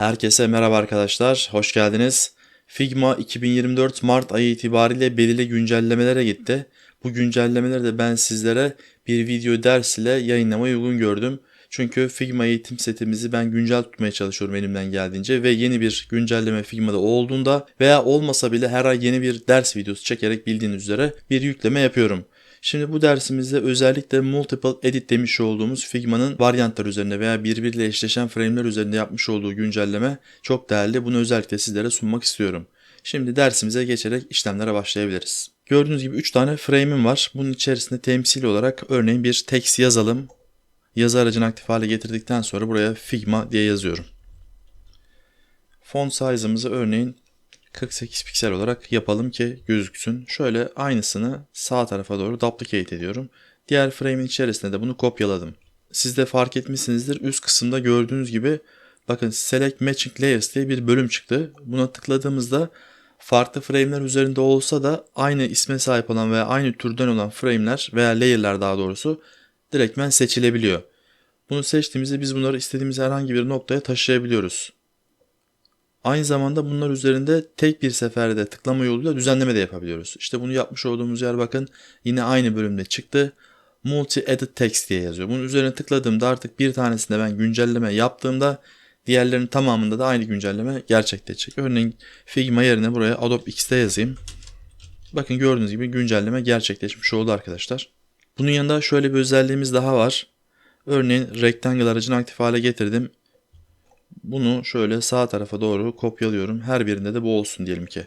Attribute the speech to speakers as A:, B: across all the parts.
A: Herkese merhaba arkadaşlar, hoş geldiniz. Figma 2024 Mart ayı itibariyle belirli güncellemelere gitti. Bu güncellemeleri de ben sizlere bir video ders ile yayınlamayı uygun gördüm. Çünkü Figma eğitim setimizi ben güncel tutmaya çalışıyorum elimden geldiğince ve yeni bir güncelleme Figma'da olduğunda veya olmasa bile her ay yeni bir ders videosu çekerek bildiğiniz üzere bir yükleme yapıyorum. Şimdi bu dersimizde özellikle multiple edit demiş olduğumuz Figma'nın varyantlar üzerinde veya birbiriyle eşleşen frame'ler üzerinde yapmış olduğu güncelleme çok değerli. Bunu özellikle sizlere sunmak istiyorum. Şimdi dersimize geçerek işlemlere başlayabiliriz. Gördüğünüz gibi 3 tane frame'im var. Bunun içerisinde temsil olarak örneğin bir text yazalım. Yazı aracını aktif hale getirdikten sonra buraya Figma diye yazıyorum. Font size'ımızı örneğin 48 piksel olarak yapalım ki gözüksün. Şöyle aynısını sağ tarafa doğru duplicate ediyorum. Diğer frame'in içerisinde de bunu kopyaladım. Siz de fark etmişsinizdir. Üst kısımda gördüğünüz gibi bakın Select Matching Layers diye bir bölüm çıktı. Buna tıkladığımızda farklı frame'ler üzerinde olsa da aynı isme sahip olan veya aynı türden olan frame'ler veya layer'lar daha doğrusu direktmen seçilebiliyor. Bunu seçtiğimizde biz bunları istediğimiz herhangi bir noktaya taşıyabiliyoruz. Aynı zamanda bunlar üzerinde tek bir seferde tıklama yoluyla düzenleme de yapabiliyoruz. İşte bunu yapmış olduğumuz yer bakın yine aynı bölümde çıktı. Multi Edit Text diye yazıyor. Bunun üzerine tıkladığımda artık bir tanesinde ben güncelleme yaptığımda diğerlerinin tamamında da aynı güncelleme gerçekleşecek. Örneğin Figma yerine buraya Adobe X'te yazayım. Bakın gördüğünüz gibi güncelleme gerçekleşmiş oldu arkadaşlar. Bunun yanında şöyle bir özelliğimiz daha var. Örneğin Rectangle aracını aktif hale getirdim. Bunu şöyle sağ tarafa doğru kopyalıyorum. Her birinde de bu olsun diyelim ki.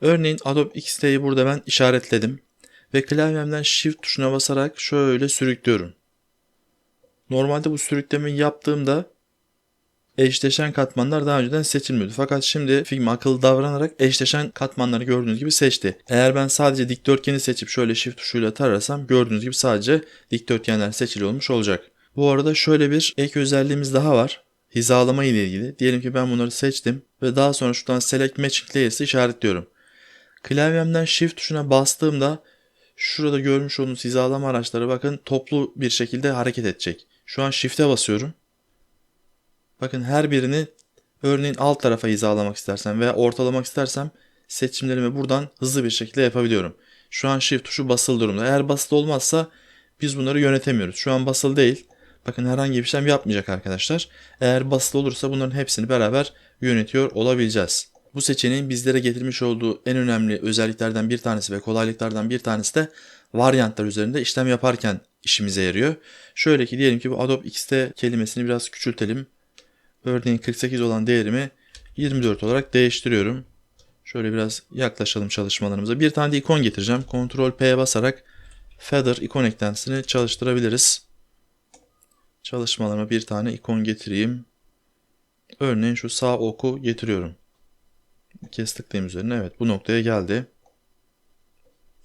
A: Örneğin Adobe XD'yi burada ben işaretledim. Ve klavyemden Shift tuşuna basarak şöyle sürüklüyorum. Normalde bu sürüklemeyi yaptığımda eşleşen katmanlar daha önceden seçilmiyordu. Fakat şimdi Figma akıllı davranarak eşleşen katmanları gördüğünüz gibi seçti. Eğer ben sadece dikdörtgeni seçip şöyle Shift tuşuyla tararsam gördüğünüz gibi sadece dikdörtgenler seçili olmuş olacak. Bu arada şöyle bir ek özelliğimiz daha var hizalama ile ilgili. Diyelim ki ben bunları seçtim ve daha sonra şuradan Select Matching Layers'ı işaretliyorum. Klavyemden Shift tuşuna bastığımda şurada görmüş olduğunuz hizalama araçları bakın toplu bir şekilde hareket edecek. Şu an Shift'e basıyorum. Bakın her birini örneğin alt tarafa hizalamak istersem veya ortalamak istersem seçimlerimi buradan hızlı bir şekilde yapabiliyorum. Şu an Shift tuşu basılı durumda. Eğer basılı olmazsa biz bunları yönetemiyoruz. Şu an basılı değil. Bakın herhangi bir işlem yapmayacak arkadaşlar. Eğer basılı olursa bunların hepsini beraber yönetiyor olabileceğiz. Bu seçeneğin bizlere getirmiş olduğu en önemli özelliklerden bir tanesi ve kolaylıklardan bir tanesi de varyantlar üzerinde işlem yaparken işimize yarıyor. Şöyle ki diyelim ki bu Adobe XT kelimesini biraz küçültelim. Örneğin 48 olan değerimi 24 olarak değiştiriyorum. Şöyle biraz yaklaşalım çalışmalarımıza. Bir tane de ikon getireceğim. Ctrl P'ye basarak Feather ikon eklentisini çalıştırabiliriz çalışmalarıma bir tane ikon getireyim. Örneğin şu sağ oku getiriyorum. Kez tıklayayım üzerine. Evet bu noktaya geldi.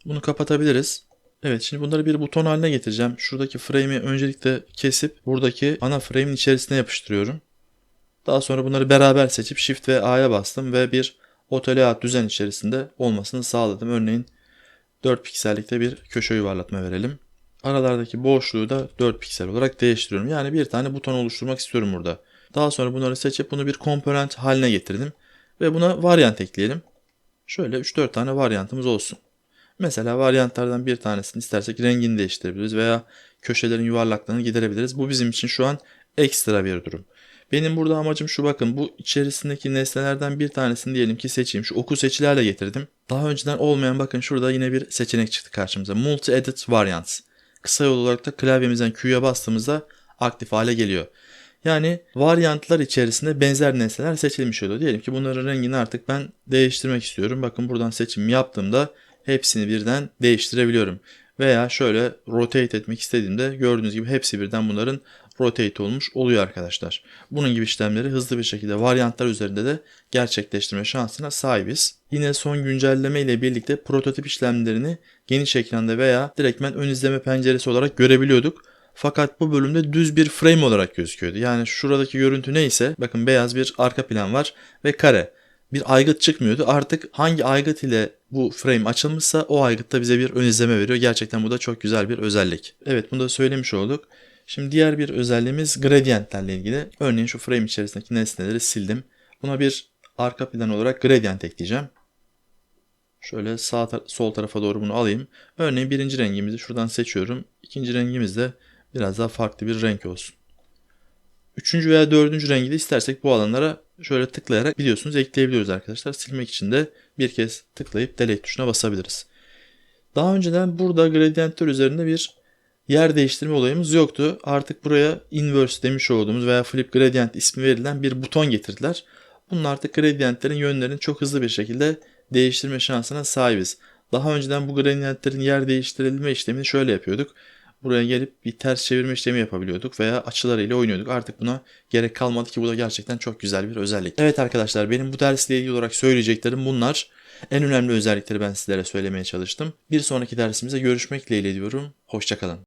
A: Bunu kapatabiliriz. Evet şimdi bunları bir buton haline getireceğim. Şuradaki frame'i öncelikle kesip buradaki ana frame'in içerisine yapıştırıyorum. Daha sonra bunları beraber seçip Shift ve A'ya bastım ve bir auto layout düzen içerisinde olmasını sağladım. Örneğin 4 piksellikte bir köşe yuvarlatma verelim. Aralardaki boşluğu da 4 piksel olarak değiştiriyorum. Yani bir tane buton oluşturmak istiyorum burada. Daha sonra bunları seçip bunu bir komponent haline getirdim. Ve buna varyant ekleyelim. Şöyle 3-4 tane varyantımız olsun. Mesela varyantlardan bir tanesini istersek rengini değiştirebiliriz veya köşelerin yuvarlaklığını giderebiliriz. Bu bizim için şu an ekstra bir durum. Benim burada amacım şu bakın bu içerisindeki nesnelerden bir tanesini diyelim ki seçeyim. Şu oku seçilerle getirdim. Daha önceden olmayan bakın şurada yine bir seçenek çıktı karşımıza. Multi Edit Variants kısa yol olarak da klavyemizden Q'ya bastığımızda aktif hale geliyor. Yani varyantlar içerisinde benzer nesneler seçilmiş oluyor. Diyelim ki bunların rengini artık ben değiştirmek istiyorum. Bakın buradan seçim yaptığımda hepsini birden değiştirebiliyorum. Veya şöyle rotate etmek istediğimde gördüğünüz gibi hepsi birden bunların rotate olmuş oluyor arkadaşlar. Bunun gibi işlemleri hızlı bir şekilde varyantlar üzerinde de gerçekleştirme şansına sahibiz. Yine son güncelleme ile birlikte prototip işlemlerini geniş ekranda veya direktmen ön izleme penceresi olarak görebiliyorduk. Fakat bu bölümde düz bir frame olarak gözüküyordu. Yani şuradaki görüntü neyse bakın beyaz bir arka plan var ve kare. Bir aygıt çıkmıyordu. Artık hangi aygıt ile bu frame açılmışsa o aygıtta bize bir ön izleme veriyor. Gerçekten bu da çok güzel bir özellik. Evet bunu da söylemiş olduk. Şimdi diğer bir özelliğimiz gradientlerle ilgili. Örneğin şu frame içerisindeki nesneleri sildim. Buna bir arka plan olarak gradient ekleyeceğim. Şöyle sağ tar- sol tarafa doğru bunu alayım. Örneğin birinci rengimizi şuradan seçiyorum. İkinci rengimiz de biraz daha farklı bir renk olsun. Üçüncü veya dördüncü rengi de istersek bu alanlara şöyle tıklayarak biliyorsunuz ekleyebiliyoruz arkadaşlar. Silmek için de bir kez tıklayıp delete tuşuna basabiliriz. Daha önceden burada gradientler üzerinde bir yer değiştirme olayımız yoktu. Artık buraya inverse demiş olduğumuz veya flip gradient ismi verilen bir buton getirdiler. Bunun artık gradientlerin yönlerini çok hızlı bir şekilde değiştirme şansına sahibiz. Daha önceden bu gradientlerin yer değiştirilme işlemini şöyle yapıyorduk. Buraya gelip bir ters çevirme işlemi yapabiliyorduk veya açılarıyla oynuyorduk. Artık buna gerek kalmadı ki bu da gerçekten çok güzel bir özellik. Evet arkadaşlar benim bu dersle ilgili olarak söyleyeceklerim bunlar. En önemli özellikleri ben sizlere söylemeye çalıştım. Bir sonraki dersimizde görüşmek dileğiyle diyorum. Hoşçakalın.